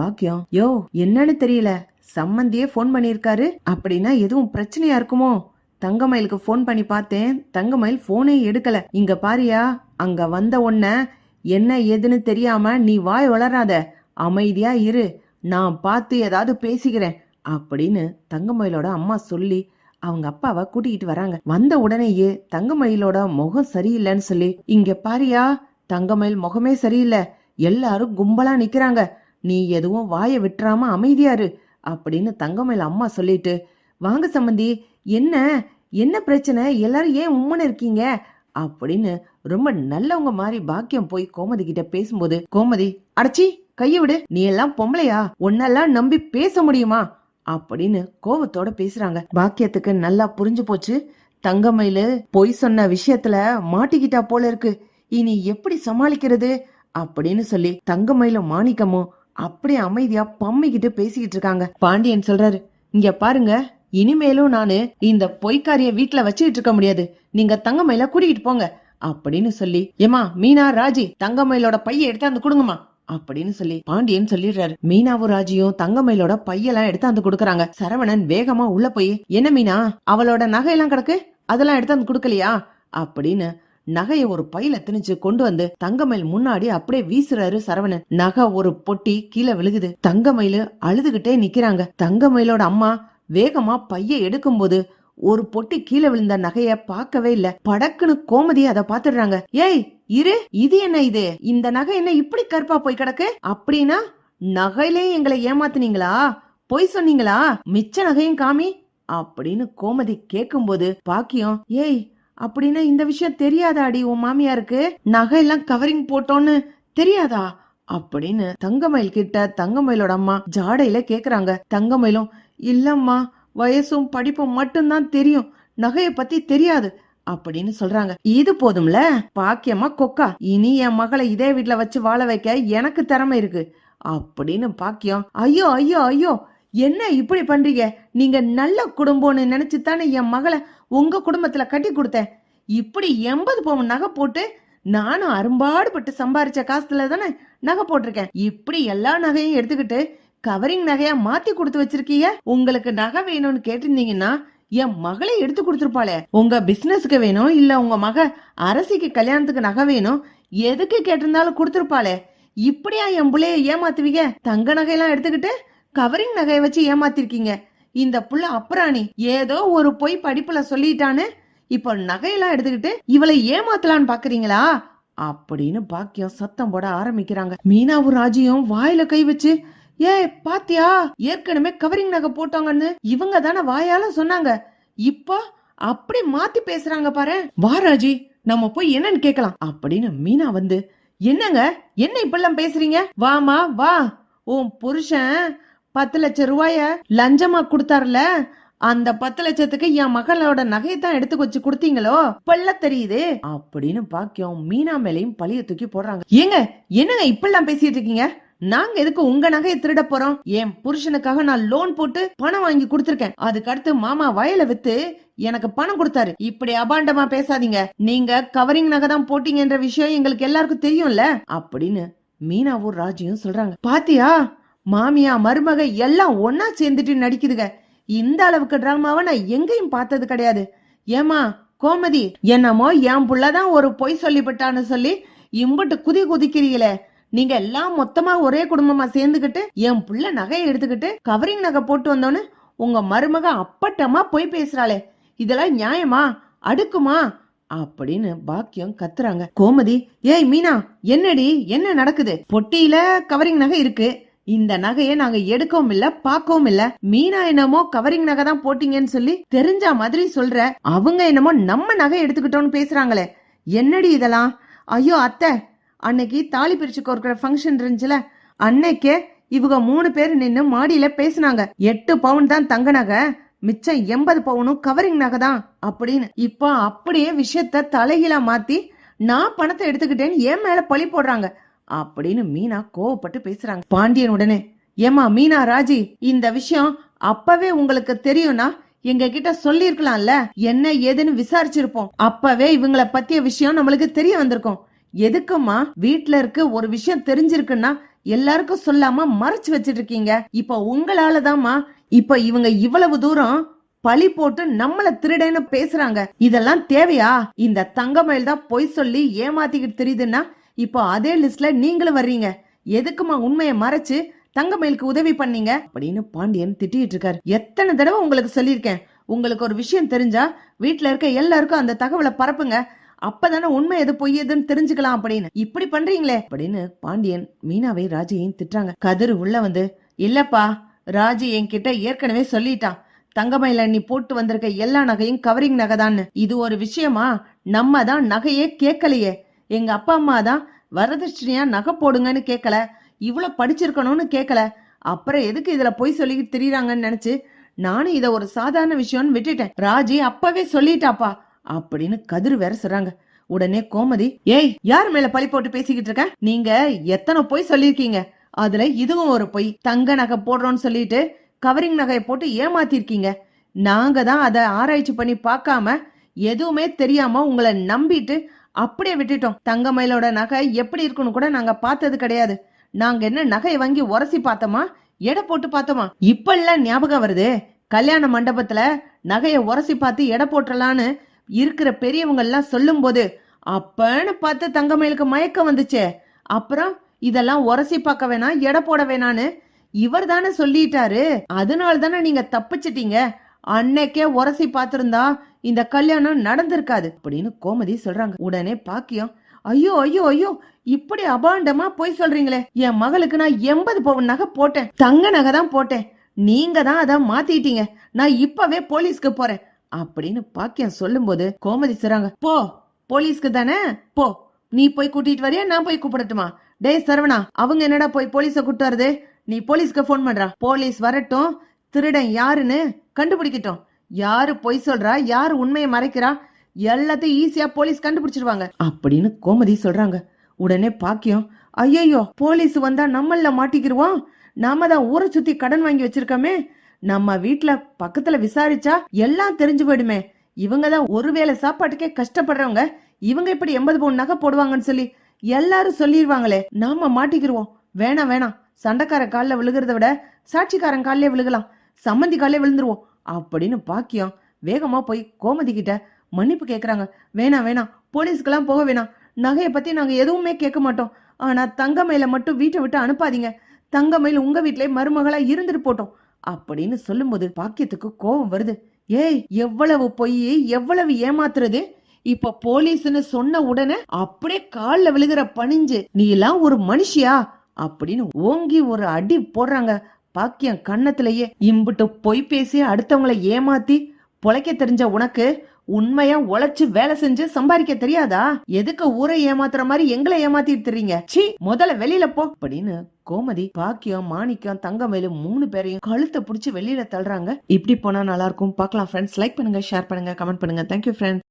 பாக்கியம். யோ என்னன்னு தெரியல. சம்மந்தியே ஃபோன் பண்ணியிருக்காரு. அப்படின்னா எதுவும் பிரச்சனையா இருக்குமோ? தங்கமயிலுக்கு ஃபோன் பண்ணி பார்த்தேன். தங்கமயில் ஃபோனே எடுக்கல. இங்க பாரியா அங்க வந்த உன்ன என்ன ஏதுன்னு தெரியாம நீ வாய் வளராத. அமைதியா இரு. நான் பார்த்து ஏதாவது பேசிக்கிறேன். அப்படின்னு தங்கமயிலோட அம்மா சொல்லி அவங்க அப்பாவை கூட்டிகிட்டு வராங்க. வந்த உடனேயே தங்கமயிலோட முகம் சரியில்லைன்னு சொல்லி இங்க பாரியா தங்கமயில் முகமே சரியில்லை. எல்லாரும் கும்பலா நிக்கிறாங்க. நீ எதுவும் வாயை விட்டுறாம அமைதியாரு அப்படின்னு தங்கமயில் அம்மா சொல்லிட்டு வாங்க சம்மந்தி என்ன என்ன பிரச்சனை? எல்லாரும் ஏன் உம்மன் இருக்கீங்க? அப்படின்னு ரொம்ப நல்லவங்க மாதிரி பாக்கியம் போய் கோமதி கிட்ட பேசும்போது கோமதி அடச்சி கைய விடு. நீ எல்லாம் பொம்பளையா? உன்னெல்லாம் நம்பி பேச முடியுமா? அப்படின்னு கோபத்தோட பேசுறாங்க. பாக்கியத்துக்கு நல்லா புரிஞ்சு போச்சு. தங்கமயிலு பொய் சொன்ன விஷயத்துல மாட்டிக்கிட்டா போல இருக்கு. இனி எப்படி சமாளிக்கிறது? அப்படின்னு சொல்லி தங்கமயிலும் மாணிக்கமும் அப்படியே அமைதியா பம்மிக்கிட்டு பேசிக்கிட்டு இருக்காங்க. பாண்டியன் சொல்றாரு இங்க பாருங்க இனிமேலும் நானு இந்த பொய்க்காரிய வீட்டுல வச்சுக்கிட்டு இருக்க முடியாது. நீங்க தங்கமயில கூட்டிகிட்டு போங்க. அப்படின்னு சொல்லி ஏமா மீனா ராஜி தங்கமயிலோட பைய எடுத்தாந்து கொடுங்கம்மா. அப்படின்னு சொல்லி பாண்டியன் சொல்லிடுறாரு. மீனாவும் ராஜியும் தங்கமயிலோட பையெல்லாம் எடுத்தாந்து கொடுக்கறாங்க. சரவணன் வேகமா உள்ள போய் என்ன மீனா அவளோட நகையெல்லாம் கிடக்கு? அதெல்லாம் எடுத்தாந்து கொடுக்கலையா? அப்படின்னு நகைய ஒரு பையில திணிச்சு கொண்டு வந்து தங்கமயில் முன்னாடி அப்படியே வீசுறாரு சரவணன். நகை ஒரு பொட்டி கீழே விழுகுது. தங்கமயிலு அழுதுகிட்டே நிக்கிறாங்க. தங்கமயிலோட அம்மா வேகமா பைய எடுக்கும்போது ஒரு பொட்டி கீழே விழுந்த நகைய பார்க்கவே இல்ல. படக்குன்னு கோமதி அதை பாத்துடுறாங்க ஏய் இரு இது என்ன இது? இந்த நகை என்ன இப்படி கருப்பா போய் கிடக்கு? அப்படின்னா நகையிலே எங்களை ஏமாத்துனீங்களா? பொய் சொன்னீங்களா? மிச்ச நகையும் காமி? அப்படின்னு கோமதி கேக்கும்போது பாக்கியம் ஏய் அப்படின்னா இந்த விஷயம் தெரியாதாடி உன் மாமியாருக்கு? நகையெல்லாம் கவரிங் போட்டோன்னு தெரியாதா? அப்படின்னு தங்கமயில் கிட்ட தங்கமயிலோட அம்மா ஜாடையில கேக்குறாங்க. தங்கமயிலும் இல்லம்மா வயசும் படிப்பும் மட்டும்தான் தெரியும். நகைய பத்தி தெரியாது. அப்படின்னு சொல்றாங்க. இது போதும்ல? பாக்கியமா கொக்கா இனி என் மகளை இதே வீட்டுல வச்சு வாழ வைக்க எனக்கு திறமை இருக்கு. அப்படின்னு பாக்கியம் ஐயோ ஐயோ ஐயோ. என்ன இப்படி பண்றீங்க? நீங்க நல்ல குடும்பம்னு நினைச்சு தானே என் மகளை உங்க குடும்பத்துல கட்டி கொடுத்தேன். இப்படி எண்பது பவுன் நகை போட்டு நானும் அரும்பாடுபட்டு சம்பாரிச்ச காசுல தானே நகை போட்டிருக்கேன். இப்படி எல்லா நகையும் எடுத்துக்கிட்டு கவரிங் நகையா மாத்தி கொடுத்து வச்சிருக்கீங்க? உங்களுக்கு நகை வேணும்னு கேட்டிருந்தீங்கன்னா என் மகளே எடுத்து கொடுத்துருப்பாளே. உங்க பிசினஸ்க்கு வேணும் இல்ல உங்க மக அரசிக்கு கல்யாணத்துக்கு நகை வேணும் எதுக்கு கேட்டிருந்தாலும் கொடுத்துருப்பாளே. இப்படியா என் பிள்ளைய ஏமாத்துவீங்க? தங்க நகையெல்லாம் எடுத்துக்கிட்டு கவரிங் நகையை வச்சு ஏமாத்திருக்கீங்க. இந்த புள்ள அப்புறாணி ஏதோ ஒரு பொய் படிப்புல சொல்லிட்டான்னு இப்போ நகையெல்லாம் எடுத்துக்கிட்டு இவளை ஏமாத்தலான்னு பாக்குறீங்களா? அப்படின்னு பாக்கியம் சத்தம் போட ஆரம்பிக்கிறாங்க. மீனாவும் ராஜியும் வாயில கை வச்சு ஏ பாத்தியா? ஏற்கனவே கவரிங் நகை போட்டாங்கன்னு இவங்க தானே வாயால சொன்னாங்க. இப்போ அப்படி மாத்தி பேசுறாங்க பாரு. வா ராஜி நம்ம போய் என்னன்னு கேட்கலாம். அப்படின்னு மீனா வந்து என்னங்க? என்ன இப்பெல்லாம் பேசுறீங்க? வாமா வா. உன் புருஷன் பத்து லட்சம் ரூபாய லஞ்சமா கொடுத்தாருல? அந்த பத்து லட்சத்துக்கு என் மகளோட நகையை தான் எடுத்து வச்சு கொடுத்தீங்களோ? இப்பல்ல தெரியுது. அப்படின்னு பாக்கியம் மீனா மேலையும் பழிய தூக்கி போடுறாங்க. ஏங்க என்னங்க இப்பெல்லாம் பேசிட்டு இருக்கீங்க? நாங்க எதுக்கு உங்க நகையை திருட போறோம்? என் புருஷனுக்காக நான் லோன் போட்டு பணம் வாங்கி கொடுத்துருக்கேன். அதுக்கு அடுத்து மாமா வயலை வித்து எனக்கு பணம் கொடுத்தாரு. இப்படி அபாண்டமா பேசாதீங்க. நீங்க கவரிங் நகை தான் போட்டீங்கன்ற விஷயம் எங்களுக்கு எல்லாருக்கும் தெரியும்ல? அப்படின்னு மீனாவும் ராஜியும் சொல்றாங்க. பாத்தியா? மாமியா மருமக எல்லாம் ஒன்னா சேர்ந்துட்டு நடிக்குதுங்க. இந்த அளவுக்கு டிராமாவை நான் எங்கேயும் பார்த்தது கிடையாது. ஏமா கோமதி என்னமோ என் புள்ளதான் ஒரு பொய் சொல்லிவிட்டான்னு சொல்லி இம்புட்டு குதி குதிக்கிறீங்களே. நீங்க எல்லாம் மொத்தமா ஒரே குடும்பமா சேர்ந்துக்கிட்டு என் புள்ள நகையை எடுத்துக்கிட்டு கவரிங் நகை போட்டு வந்தோன்னு உங்க மருமக அப்பட்டமா பொய் பேசுறாளே. இதெல்லாம் நியாயமா? அடுக்குமா? அப்படின்னு பாக்கியம் கத்துறாங்க. கோமதி ஏய் மீனா என்னடி? என்ன நடக்குது? பொட்டியில கவரிங் நகை இருக்கு. இந்த நகையை நாங்க எடுக்கவும் இல்ல பார்க்கவும் இல்ல. மீனா என்னமோ கவரிங் நகை தான் போட்டீங்கன்னு சொல்லி தெரிஞ்ச மாதிரி சொல்ற. அவங்க என்னமோ நம்ம நகை எடுத்துக்கிட்டோம்னு பேசுறாங்களே. என்னடி இதெல்லாம்? ஐயோ அத்தை. அன்னைக்கு தாலி பிரிச்சு கோர்க்கிற ஃபங்க்ஷன் இருந்துச்சுல. அன்னைக்கே இவங்க மூணு பேர் நின்னு மாடியில பேசுனாங்க. எட்டு பவுன் தான் தங்க நகை. மிச்சம் எண்பது பவுனும் கவரிங் நகை தான் அப்படின்னு. இப்போ அப்படியே விஷயத்த தலைகீழா மாத்தி நான் பணத்தை எடுத்துக்கிட்டேன்னு என் மேல பழி போடுறாங்க. அப்படின்னு மீனா கோவப்பட்டு பேசுறாங்க. பாண்டியன் உடனே ஏமா மீனா ராஜி இந்த விஷயம் அப்பவே உங்களுக்கு தெரியும்னா எங்க கிட்ட சொல்லிருக்கலாம்ல என்ன ஏதுன்னு விசாரிச்சிருப்போம். அப்பவே இவங்கள பத்திய விஷயம் நம்மளுக்கு தெரிய வந்திருக்கும். எதுக்குமா வீட்ல இருக்கு ஒரு விஷயம் தெரிஞ்சிருக்குன்னா எல்லாருக்கும் சொல்லாம மறைச்சு வச்சிட்டு இருக்கீங்க இப்ப உங்களாலதாம்மா இப்ப இவங்க இவ்வளவு தூரம் பழி போட்டு நம்மள திருடன்னு பேசுறாங்க. இதெல்லாம் தேவையா? இந்த தங்கமயில் தான் பொய் சொல்லி ஏமாத்திக்கிட்டு தெரியுதுன்னா இப்போ அதே லிஸ்ட்ல நீங்களும் வர்றீங்க. எதுக்குமா உண்மையை மறைச்சு தங்கமயிலுக்கு உதவி பண்ணீங்க? அப்படின்னு பாண்டியன் திட்டிட்டு இருக்காரு. எத்தனை தடவை உங்களுக்கு சொல்லியிருக்கேன். உங்களுக்கு ஒரு விஷயம் தெரிஞ்சா வீட்டுல இருக்க எல்லாருக்கும் அந்த தகவலை பரப்புங்க. அப்பதானே உண்மை எது பொய் எதுன்னு தெரிஞ்சுக்கலாம் அப்படின்னு. இப்படி பண்றீங்களே அப்படின்னு பாண்டியன் மீனாவை ராஜையும் திட்டுறாங்க. கதிர் உள்ள வந்து இல்லப்பா ராஜி என்கிட்ட ஏற்கனவே சொல்லிட்டான். தங்கமயில நீ போட்டு வந்திருக்க எல்லா நகையும் கவரிங் நகை தான் இது ஒரு விஷயமா? நம்ம தான் நகையே கேட்கலையே. எங்க அப்பா அம்மா தான் வரதட்சணையா நகை போடுங்கன்னு கேட்கல இவ்வளோ படிச்சிருக்கணும்னு கேட்கல அப்புறம் எதுக்கு இதில் போய் சொல்லிக்கிட்டு திரியறாங்கன்னு நினச்சி நானும் இதை ஒரு சாதாரண விஷயம்னு விட்டுட்டேன். ராஜி அப்பவே சொல்லிட்டாப்பா அப்படின்னு கதிர் வேற சொல்றாங்க. உடனே கோமதி ஏய் யார் மேல பழி போட்டு பேசிக்கிட்டு இருக்க? நீங்க எத்தனை பொய் சொல்லியிருக்கீங்க? அதுல இதுவும் ஒரு பொய். தங்க நகை போடுறோம்னு சொல்லிட்டு கவரிங் நகையை போட்டு ஏமாத்திருக்கீங்க. நாங்க தான் அதை ஆராய்ச்சி பண்ணி பார்க்காம எதுவுமே தெரியாம உங்களை நம்பிட்டு அப்படியே விட்டுட்டோம். தங்கமயிலோட நகை எப்படி இருக்குன்னு கூட நாங்க பார்த்தது கிடையாது. நாங்க என்ன நகையை வாங்கி உரசி பார்த்தோமா? எடை போட்டு பார்த்தோமா? இப்பெல்லாம் ஞாபகம் வருது. கல்யாண மண்டபத்துல நகையை உரசி பார்த்து எடை போட்டுறலான்னு இருக்கிற பெரியவங்க எல்லாம் சொல்லும் போது அப்பன்னு பார்த்து தங்கமயிலுக்கு மயக்கம் வந்துச்சே. அப்புறம் இதெல்லாம் உரசி பார்க்க வேணாம் எடை போட வேணான்னு இவர் தானே சொல்லிட்டாரு. அதனால தானே நீங்க தப்பிச்சிட்டீங்க. அன்னைக்கே உரசி பார்த்திருந்தா இந்த கல்யாணம் நடந்திருக்காது அப்படின்னு கோமதி சொல்றாங்க. உடனே பாக்கியம் ஐயோ ஐயோ ஐயோ இப்படி அபாண்டமா போய் சொல்றீங்களே. என் மகளுக்கு நான் எண்பது பவுன் நகை போட்டேன். தங்க நகை தான் போட்டேன். நீங்க தான் அதை மாத்திட்டீங்க. நான் இப்பவே போலீஸ்க்கு போறேன். அப்படின்னு பாக்கியம் சொல்லும்போது கோமதி சொல்றாங்க போ போலீஸ்க்கு தானே? போ. நீ போய் கூட்டிட்டு வரியா? நான் போய் கூப்பிடட்டுமா? டேய் சரவணா அவங்க என்னடா போய் போலீஸ கூப்பிட்டு வருது? நீ போலீஸ்க்கு ஃபோன் பண்றா? போலீஸ் வரட்டும். திருடன் யாருன்னு கண்டுபிடிக்கட்டும். யாரு பொய் சொல்றா? யாரு உண்மையை மறைக்கிறா? எல்லாத்தையும் ஈஸியா போலீஸ் கண்டுபிடிச்சிருவாங்க. அப்படின்னு கோமதி சொல்றாங்க. உடனே பாக்கியம் ஐயையோ போலீஸ் வந்தா நம்மள மாட்டிக்கிருவோம் நாம தான் ஊரை சுத்தி கடன் வாங்கி வச்சிருக்கோமே. நம்ம வீட்டுல பக்கத்துல விசாரிச்சா எல்லாம் தெரிஞ்சு போயிடுமே. இவங்க தான் ஒருவேளை சாப்பாட்டுக்கே கஷ்டப்படுறவங்க. இவங்க இப்படி எண்பது பவுன் நகை போடுவாங்கன்னு சொல்லி எல்லாரும் சொல்லிடுவாங்களே நாம மாட்டிக்கிருவோம். வேணாம் வேணாம். சண்டைக்காரன் காலில் விழுகிறத விட சாட்சிக்காரன் காலிலே விழுகலாம். சம்மந்தி காலிலே விழுந்துருவோம். அப்படின்னு பாக்கியம் வேகமா போய் கோமதி கிட்ட மன்னிப்பு கேட்குறாங்க வேணாம் வேணாம். போலீஸ்க்கெல்லாம் போக வேணாம். நகையை பத்தி நாங்க எதுவுமே கேட்க மாட்டோம். ஆனா தங்கமயில மட்டும் வீட்டை விட்டு அனுப்பாதீங்க. தங்கமயில் உங்க வீட்லயே மருமகளா இருந்துட்டு போட்டோம். அப்படின்னு சொல்லும்போது பாக்கியத்துக்கு கோபம் வருது. ஏய் எவ்வளவு பொய் எவ்வளவு ஏமாத்துறது? இப்ப போலீஸ்னு சொன்ன உடனே அப்படியே கால்ல விழுகிற பணிஞ்சு நீ எல்லாம் ஒரு மனுஷியா? அப்படின்னு ஓங்கி ஒரு அடி போடுறாங்க. பாக்கியம் கண்ணத்திலேயே இம்புட்டு பொய் பேசி அடுத்தவங்களை ஏமாத்தி பொழைக்க தெரிஞ்ச உனக்கு உண்மையா உழைச்சு வேலை செஞ்சு சம்பாதிக்க தெரியாதா? எதுக்கு ஊரை ஏமாத்துற மாதிரி எங்களை ஏமாத்திட்டு தெரியுங்க சி முதல்ல வெளியில போ. அப்படின்னு கோமதி பாக்கியம் மாணிக்கம் தங்கமேலு மூணு பேரையும் கழுத்தை பிடிச்சி வெளியில தள்ளுறாங்க. இப்படி போனா நல்லா இருக்கும். பார்க்கலாம் ஃப்ரெண்ட்ஸ் லைக் பண்ணுங்க ஷேர் பண்ணுங்க கமெண்ட் பண்ணுங்க. Thank you friends